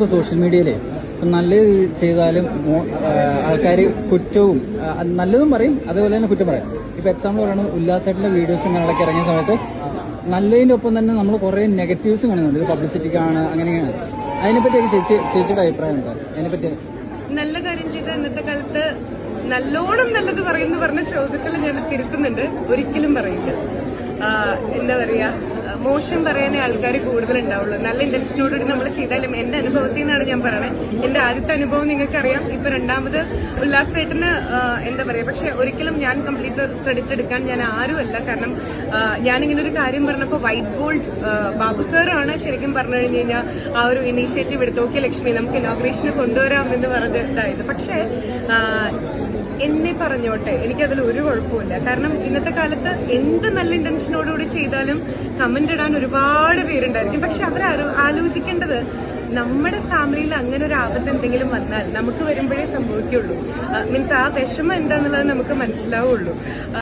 ഇപ്പോൾ സോഷ്യൽ മീഡിയയിലെ നല്ലത് ചെയ്താലും ആൾക്കാർ കുറ്റവും നല്ലതും പറയും അതേപോലെ തന്നെ കുറ്റം പറയും. ഇപ്പം എക്സാമ്പിൾ പറയുന്നത് ഉല്ലാസേട്ടന്റെ വീഡിയോസ് ഇങ്ങനെയൊക്കെ ഇറങ്ങിയ സമയത്ത് നല്ലതിന്റെ ഒപ്പം തന്നെ നമ്മൾ കുറേ നെഗറ്റീവ്സ് കാണുന്നുണ്ട്. ഇത് പബ്ലിസിറ്റിക്കാണ് അങ്ങനെയാണ്. അതിനെപ്പറ്റിയൊക്കെ ചേച്ചി ചേച്ചിയുടെ അഭിപ്രായം എന്താ? അതിനെപ്പറ്റി? നല്ല കാര്യം ചെയ്ത ഇന്നത്തെ കാലത്ത് നല്ലോണം നല്ലത് പറയുന്നു പറഞ്ഞ ചോദ്യത്തിൽ ഞാൻ തിരുത്തുന്നുണ്ട്. ഒരിക്കലും പറയില്ല. എന്താ പറയാ? ആ, മോശം പറയാനേ ആൾക്കാർ കൂടുതൽ ഉണ്ടാവുള്ളൂ നല്ല ഇന്റൻഷനോടുകൂടി നമ്മൾ ചെയ്താലും എന്റെ അനുഭവത്തിൽ നിന്നാണ് ഞാൻ പറയണത് എന്റെ ആദ്യത്തെ അനുഭവം നിങ്ങൾക്കറിയാം. ഇപ്പൊ രണ്ടാമത് ഉല്ലാസേട്ടന് എന്താ പറയാ പക്ഷെ ഒരിക്കലും ഞാൻ കംപ്ലീറ്റ് ക്രെഡിറ്റ് എടുക്കാൻ ഞാൻ ആരുമല്ല. കാരണം ഞാനിങ്ങനെ ഒരു കാര്യം പറഞ്ഞപ്പോൾ വൈറ്റ് ഗോൾഡ് ബാബു സാറാണ് ശരിക്കും പറഞ്ഞു കഴിഞ്ഞു കഴിഞ്ഞാൽ ആ ഒരു ഇനീഷ്യേറ്റീവ് എടുത്ത് ഓക്കെ ലക്ഷ്മി നമുക്ക് ഇനോഗ്രേഷന് കൊണ്ടുവരാം എന്ന് പറഞ്ഞ് ഇതായത്. പക്ഷേ എന്നെ പറഞ്ഞോട്ടെ എനിക്കതിൽ ഒരു കുഴപ്പമില്ല കാരണം ഇന്നത്തെ കാലത്ത് എന്ത് നല്ല ഇന്റൻഷനോടുകൂടി ചെയ്താലും കമന്റ് ഇടാൻ ഒരുപാട് പേരുണ്ടായിരിക്കും. പക്ഷെ അവർ ആലോചിക്കേണ്ടത് നമ്മുടെ ഫാമിലിയിൽ അങ്ങനെ ഒരു ആപത്ത് എന്തെങ്കിലും വന്നാൽ നമുക്ക് വരുമ്പോഴേ സംഭവിക്കുള്ളൂ മീൻസ് ആ വിഷമം എന്താണെന്നുള്ളത് നമുക്ക് മനസ്സിലാവുള്ളൂ.